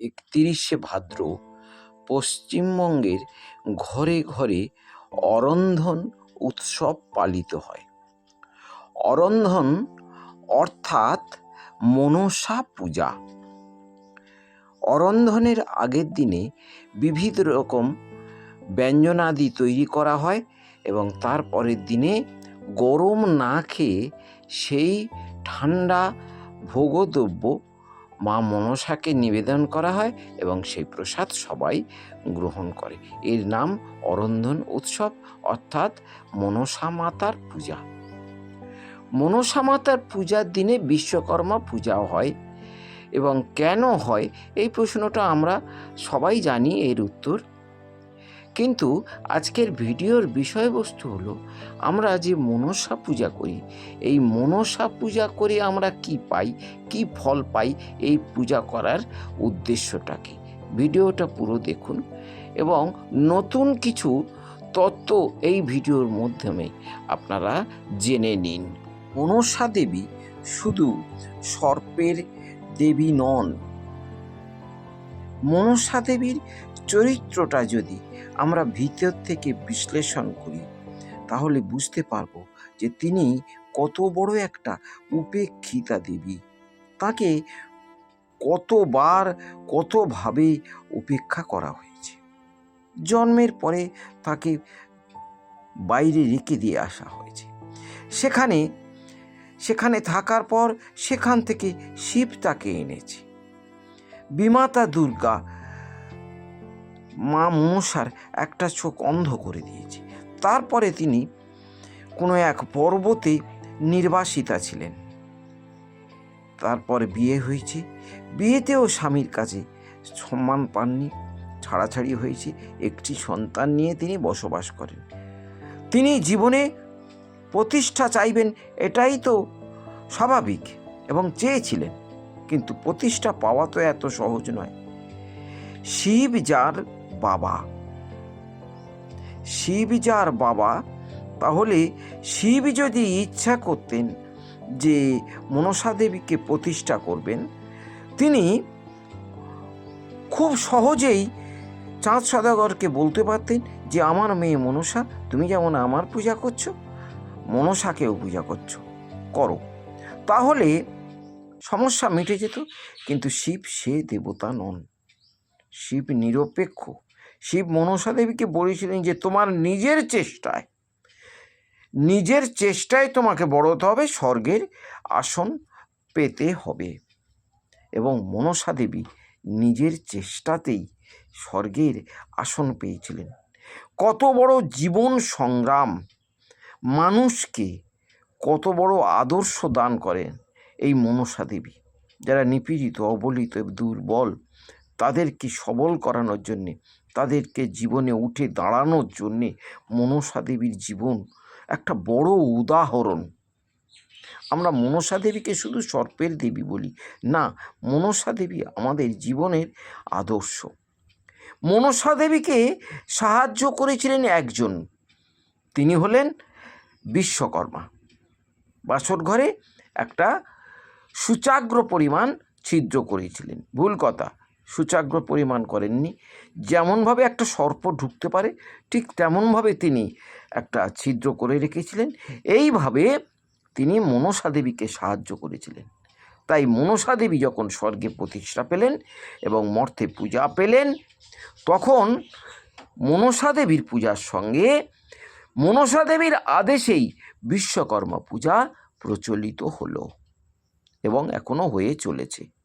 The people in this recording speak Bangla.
একত্রিশে ভাদ্র পশ্চিমবঙ্গের ঘরে ঘরে অরন্ধন উৎসব পালিত হয়। অরন্ধন অর্থাৎ মনসা পূজা। অরন্ধনের আগের দিনে বিবিধ রকম ব্যঞ্জনাদি তৈরি করা হয় এবং তার পরের দিনে গরম না খেয়ে সেই ঠান্ডা ভোগদ্রব্য মা মনসাকে নিবেদন করা হয় এবং সেই প্রসাদ সবাই গ্রহণ করে। এর নাম অরন্ধন উৎসব, অর্থাৎ মনসা মাতার পূজা। মনসা মাতার পূজার দিনে বিশ্বকর্মা পূজাও হয় এবং কেন হয়, এই প্রশ্নটা আমরা সবাই জানি, এর উত্তর কিন্তু আজকের ভিডিওর বিষয়বস্তু হলো, আমরা যে মনসা পূজা করি, এই মনসা পূজা করে আমরা কি পাই, কি ফল পাই, এই পূজা করার উদ্দেশ্যটাকে। ভিডিওটা পুরো দেখুন এবং নতুন কিছু তত্ত্ব এই ভিডিওর মাধ্যমে আপনারা জেনে নিন। মনসা দেবী শুধু সর্পের দেবী নন। মনসা দেবীর চরিত্রটা যদি আমরা ভিতর থেকে বিশ্লেষণ করি, তাহলে বুঝতে পারব যে তিনি কত বড় একটা উপেক্ষিতা দেবী। তাকে কতবার, কতভাবে উপেক্ষা করা হয়েছে। জন্মের পরে তাকে বাইরে রেখে দিয়ে আসা হয়েছে। সেখানে সেখানে থাকার পর সেখান থেকে শিব তাকে এনেছে। বিমাতা দুর্গা মা মনসার একটা চোখ অন্ধ করে দিয়েছে। তারপরে তিনি কোনো এক পর্বতে নির্বাসিতা ছিলেন। তারপরে বিয়ে হয়েছে। বিয়েতেও স্বামীর কাছে সম্মান পাননি। ছাড়াছাড়ি হয়েছে। একটি সন্তান নিয়ে তিনি বসবাস করেন। তিনি জীবনে প্রতিষ্ঠা চাইবেন এটাই তো স্বাভাবিক এবং চেয়েছিলেন। কিন্তু প্রতিষ্ঠা পাওয়া তো এত সহজ নয়। শিব যার বাবা। শিব যার বাবা, তাহলে শিব যদি ইচ্ছা করতেন যে মনসা দেবীকে প্রতিষ্ঠা করবেন, তিনি খুব সহজেই চাঁদ সদাগরকে বলতে পারতেন যে, আমার মেয়ে মনসা, তুমি যেমন আমার পূজা করছ, মনসাকেও পূজা করছ, করো। তাহলে সমস্যা মিটে যেত, কিন্তু শিব সে দেবতা নন। শিব নিরপেক্ষ। শিব মনসা দেবীকে বলেছিলেন যে তোমার নিজের চেষ্টায় নিজের চেষ্টায় তোমাকে বড় হতে হবে, স্বর্গের আসন পেতে হবে। এবং মনসা দেবী নিজের চেষ্টাতেই স্বর্গের আসন পেয়েছিলেন। কত বড় জীবন সংগ্রাম, মানুষকে কত বড় আদর্শ দান করেন এই মনসা দেবী। যারা নিপীড়িত, অবলিত, দুর্বল, তাদেরকে সবল করানোর জন্যে তাদেরকে জীবনে উঠে দাঁড়ানোর জন্যে মনসা দেবীর জীবন একটা বড় উদাহরণ। আমরা মনসা দেবীকে শুধু সর্পের দেবী বলি, না, মনসা দেবী আমাদের জীবনের আদর্শ। মনসা দেবীকে সাহায্য করেছিলেন একজন, তিনি হলেন বিশ্বকর্মা। বাসর ঘরে একটা সুচাগ্র পরিমাণ ছিদ্র করেছিলেন, ভুল কথা। সুচাগ্র পরিমাণ করেননি। যেমনভাবে একটা সর্প ঢুকতে পারে, ঠিক তেমনভাবে তিনি একটা ছিদ্র করে রেখেছিলেন। এইভাবে তিনি মনসা দেবীকে সাহায্য করেছিলেন। তাই মনসা দেবী যখন স্বর্গে প্রতিষ্ঠা পেলেন এবং মর্তে পূজা পেলেন, তখন মনসা দেবীর পূজার সঙ্গে মনসা দেবীর আদেশেই বিশ্বকর্মা পূজা প্রচলিত হলো এবং এখনও হয়ে চলেছে।